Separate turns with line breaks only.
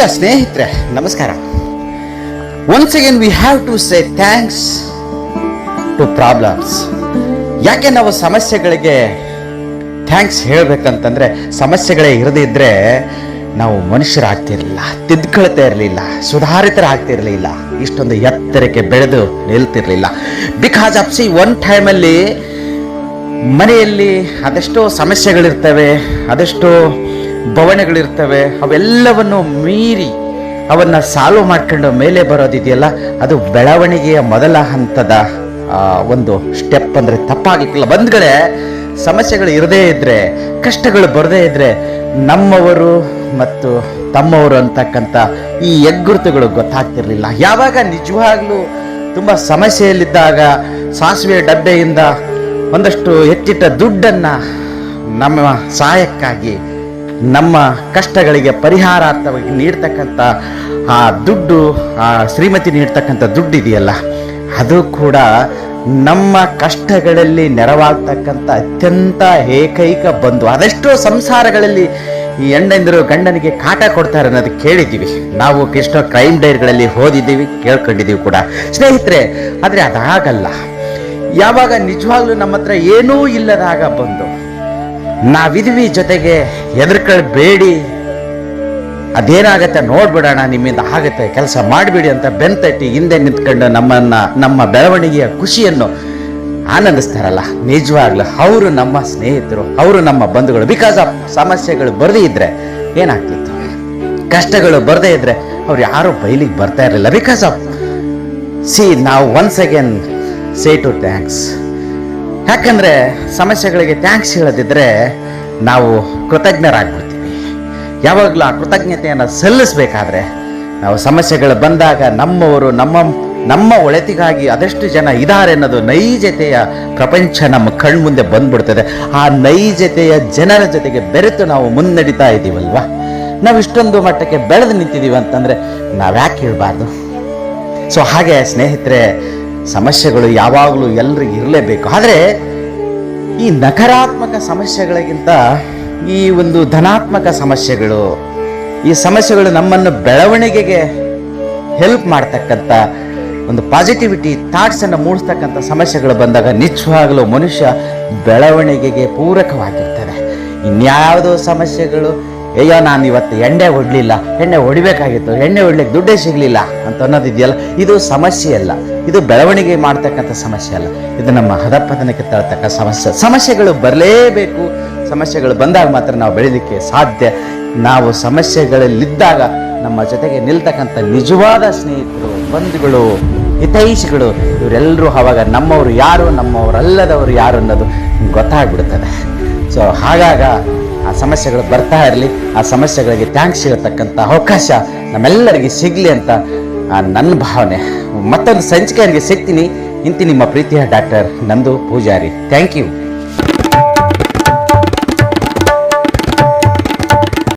ಪ್ರಿಯ ಸ್ನೇಹಿತರೆ, ನಮಸ್ಕಾರ. Once again we have to say thanks to problems ಯಾಕೆ ನಾವು ಸಮಸ್ಯೆಗಳಿಗೆ ಥ್ಯಾಂಕ್ಸ್ ಹೇಳಬೇಕಂತಂದ್ರೆ, ಸಮಸ್ಯೆಗಳೇ ಇರದೇ ಇದ್ರೆ ನಾವು ಮನುಷ್ಯರಾಗ್ತಿರಲಿಲ್ಲ, ತಿದ್ಕೊಳ್ತಾ ಇರಲಿಲ್ಲ, ಸುಧಾರಿತರಾಗ್ತಿರಲಿಲ್ಲ, ಇಷ್ಟೊಂದು ಎತ್ತರಕ್ಕೆ ಬೆಳೆದು ನಿಲ್ತಿರಲಿಲ್ಲ. ಬಿಕಾಸ್ ಆಫ್ ಸಿ ಒನ್ ಟೈಮಲ್ಲಿ ಮನೆಯಲ್ಲಿ ಅದೆಷ್ಟೋ ಸಮಸ್ಯೆಗಳಿರ್ತವೆ, ಅದೆಷ್ಟೋ ಭವನಗಳಿರ್ತವೆ ಅವೆಲ್ಲವನ್ನು ಮೀರಿ ಅವನ್ನ ಸಾಲ್ವ್ ಮಾಡ್ಕೊಂಡು ಮೇಲೆ ಬರೋದಿದೆಯಲ್ಲ ಅದು ಬೆಳವಣಿಗೆಯ ಮೊದಲ ಹಂತದ ಒಂದು ಸ್ಟೆಪ್ ಅಂದರೆ ತಪ್ಪಾಗಿಲ್ಲ ಬಂದ್ಗಳೇ ಸಮಸ್ಯೆಗಳು ಇರದೇ ಇದ್ದರೆ ಕಷ್ಟಗಳು ಬರದೇ ಇದ್ದರೆ ನಮ್ಮವರು ಮತ್ತು ತಮ್ಮವರು ಅಂತಕ್ಕಂಥ ಈ ಹೆಗ್ಗುರುತುಗಳು ಗೊತ್ತಾಗ್ತಿರಲಿಲ್ಲ. ಯಾವಾಗ ನಿಜವಾಗ್ಲೂ ತುಂಬ ಸಮಸ್ಯೆಯಲ್ಲಿದ್ದಾಗ ಸಾಸಿವೆ ಡಬ್ಬೆಯಿಂದ ಒಂದಷ್ಟು ಹೆಚ್ಚಿಟ್ಟ ದುಡ್ಡನ್ನು ನಮ್ಮ ಸಹಾಯಕ್ಕಾಗಿ ನಮ್ಮ ಕಷ್ಟಗಳಿಗೆ ಪರಿಹಾರಾರ್ಥವಾಗಿ ನೀಡ್ತಕ್ಕಂಥ ಆ ದುಡ್ಡು, ಆ ಶ್ರೀಮತಿ ನೀಡ್ತಕ್ಕಂಥ ದುಡ್ಡು ಇದೆಯಲ್ಲ, ಅದು ಕೂಡ ನಮ್ಮ ಕಷ್ಟಗಳಲ್ಲಿ ನೆರವಾಗ್ತಕ್ಕಂಥ ಅತ್ಯಂತ ಏಕೈಕ ಬಂಧು. ಅದೆಷ್ಟೋ ಸಂಸಾರಗಳಲ್ಲಿ ಈ ಹೆಣ್ಣಂದಿರು ಗಂಡನಿಗೆ ಕಾಟ ಕೊಡ್ತಾರೆ ಅನ್ನೋದು ಕೇಳಿದ್ದೀವಿ. ನಾವು ಎಷ್ಟೋ ಕ್ರೈಮ್ ಡೈರ್ಗಳಲ್ಲಿ ಓದಿದ್ದೀವಿ, ಕೇಳ್ಕೊಂಡಿದ್ದೀವಿ ಕೂಡ. ಸ್ನೇಹಿತರೆ, ಆದರೆ ಅದಾಗಲ್ಲ. ಯಾವಾಗ ನಿಜವಾಗ್ಲೂ ನಮ್ಮ ಹತ್ರ ಏನೂ ಇಲ್ಲದಾಗ ಬಂದು ನಾವಿದ್ವಿ ಜೊತೆಗೆ ಹೆದರ್ಕೊಳ್ಬೇಡಿ ಅದೇನಾಗತ್ತೆ ನೋಡ್ಬಿಡೋಣ, ನಿಮ್ಮಿಂದ ಆಗತ್ತೆ, ಕೆಲಸ ಮಾಡಿಬಿಡಿ ಅಂತ ಬೆಂತಟ್ಟಿ ಹಿಂದೆ ನಿಂತ್ಕೊಂಡು ನಮ್ಮನ್ನ, ನಮ್ಮ ಬೆಳವಣಿಗೆಯ ಖುಷಿಯನ್ನು ಆನಂದಿಸ್ತಾರಲ್ಲ. ನಿಜವಾಗ್ಲೂ ಅವರು ನಮ್ಮ ಸ್ನೇಹಿತರು, ಅವರು ನಮ್ಮ ಬಂಧುಗಳು. ಬಿಕಾಸ್ ಆಫ್ ಸಮಸ್ಯೆಗಳು ಬರದೇ ಇದ್ರೆ ಏನಾಗ್ತಿತ್ತು? ಕಷ್ಟಗಳು ಬರದೇ ಇದ್ರೆ ಅವ್ರು ಯಾರೂ ಬೈಲಿಗೆ ಬರ್ತಾ ಇರಲಿಲ್ಲ. ಬಿಕಾಸ್ ಆಫ್ ಸಿ ನಾವು once again say to thanks ಯಾಕಂದ್ರೆ ಸಮಸ್ಯೆಗಳಿಗೆ ಥ್ಯಾಂಕ್ಸ್ ಹೇಳದಿದ್ರೆ ನಾವು ಕೃತಜ್ಞರಾಗ್ಬಿಡ್ತೀವಿ. ಯಾವಾಗಲೂ ಆ ಕೃತಜ್ಞತೆಯನ್ನು ಸಲ್ಲಿಸಬೇಕಾದ್ರೆ ನಾವು ಸಮಸ್ಯೆಗಳು ಬಂದಾಗ ನಮ್ಮವರು, ನಮ್ಮ ನಮ್ಮ ಒಳಿತಿಗಾಗಿ ಅದೆಷ್ಟು ಜನ ಇದ್ದಾರೆ ಅನ್ನೋದು ನೈಜತೆಯ ಪ್ರಪಂಚ ನಮ್ಮ ಕಣ್ಮುಂದೆ ಬಂದ್ಬಿಡ್ತದೆ. ಆ ನೈಜತೆಯ ಜನರ ಜೊತೆಗೆ ಬೆರೆತು ನಾವು ಮುನ್ನಡೀತಾ ಇದ್ದೀವಲ್ವಾ? ನಾವು ಇಷ್ಟೊಂದು ಮಟ್ಟಕ್ಕೆ ಬೆಳೆದು ನಿಂತಿದ್ದೀವಿ ಅಂತಂದರೆ ನಾವು ಯಾಕೆ ಹೇಳಬಾರ್ದು? ಸೊ ಹಾಗೆ ಸ್ನೇಹಿತರೆ ಸಮಸ್ಯೆಗಳು ಯಾವಾಗಲೂ ಎಲ್ರಿಗೂ ಇರಲೇಬೇಕು. ಆದರೆ ಈ ನಕಾರಾತ್ಮಕ ಸಮಸ್ಯೆಗಳಿಗಿಂತ ಈ ಒಂದು ಧನಾತ್ಮಕ ಸಮಸ್ಯೆಗಳು, ಈ ಸಮಸ್ಯೆಗಳು ನಮ್ಮನ್ನು ಬೆಳವಣಿಗೆಗೆ ಹೆಲ್ಪ್ ಮಾಡ್ತಕ್ಕಂಥ ಒಂದು ಪಾಸಿಟಿವಿಟಿ ಥಾಟ್ಸನ್ನು ಮೂಡಿಸ್ತಕ್ಕಂಥ ಸಮಸ್ಯೆಗಳು ಬಂದಾಗ ನಿಜವಾಗಲೂ ಮನುಷ್ಯ ಬೆಳವಣಿಗೆಗೆ ಪೂರಕವಾಗಿರ್ತದೆ. ಇನ್ಯಾವುದೋ ಸಮಸ್ಯೆಗಳು ಅಯ್ಯೋ, ನಾನು ಇವತ್ತು ಎಣ್ಣೆ ಹೊಡಲಿಲ್ಲ ಎಣ್ಣೆ ಹೊಡಿಬೇಕಾಗಿತ್ತು ಎಣ್ಣೆ ಹೊಡ್ಲಿಕ್ಕೆ ದುಡ್ಡೇ ಸಿಗಲಿಲ್ಲ ಅಂತ ಅನ್ನೋದಿದೆಯಲ್ಲ? ಇದು ಸಮಸ್ಯೆ ಅಲ್ಲ. ಇದು ಬೆಳವಣಿಗೆ ಮಾಡ್ತಕ್ಕಂಥ ಸಮಸ್ಯೆ ಅಲ್ಲ. ಇದು ನಮ್ಮ ಹದಪತನಕ್ಕೆ ತರತಕ್ಕ ಸಮಸ್ಯೆ ಸಮಸ್ಯೆಗಳು ಬರಲೇಬೇಕು. ಸಮಸ್ಯೆಗಳು ಬಂದಾಗ ಮಾತ್ರ ನಾವು ಬೆಳೀಲಿಕ್ಕೆ ಸಾಧ್ಯ. ನಾವು ಸಮಸ್ಯೆಗಳಲ್ಲಿದ್ದಾಗ ನಮ್ಮ ಜೊತೆಗೆ ನಿಲ್ತಕ್ಕಂಥ ನಿಜವಾದ ಸ್ನೇಹಿತರು, ಬಂಧುಗಳು, ಹಿತೈಷಿಗಳು, ಇವರೆಲ್ಲರೂ ಅವಾಗ ನಮ್ಮವರು ಯಾರು, ನಮ್ಮವರಲ್ಲದವರು ಯಾರು ಅನ್ನೋದು ಗೊತ್ತಾಗ್ಬಿಡ್ತದೆ. ಸೊ ಹಾಗಾಗ ಆ ಸಮಸ್ಯೆಗಳು ಬರ್ತಾ ಇರಲಿ, ಆ ಸಮಸ್ಯೆಗಳಿಗೆ ಥ್ಯಾಂಕ್ಸ್ ಹೇಳ್ತಕ್ಕಂಥ ಅವಕಾಶ ನಮ್ಮೆಲ್ಲರಿಗೆ ಸಿಗಲಿ ಅಂತ ನನ್ನ ಭಾವನೆ. ಮತ್ತೊಂದು ಸಂಚಿಕೆಯರಿಗೆ ಸಿಗ್ತೀನಿ. ಇಂತಿ ನಿಮ್ಮ ಪ್ರೀತಿಯ ಡಾಕ್ಟರ್ ನಂದು ಪೂಜಾರಿ. Thank you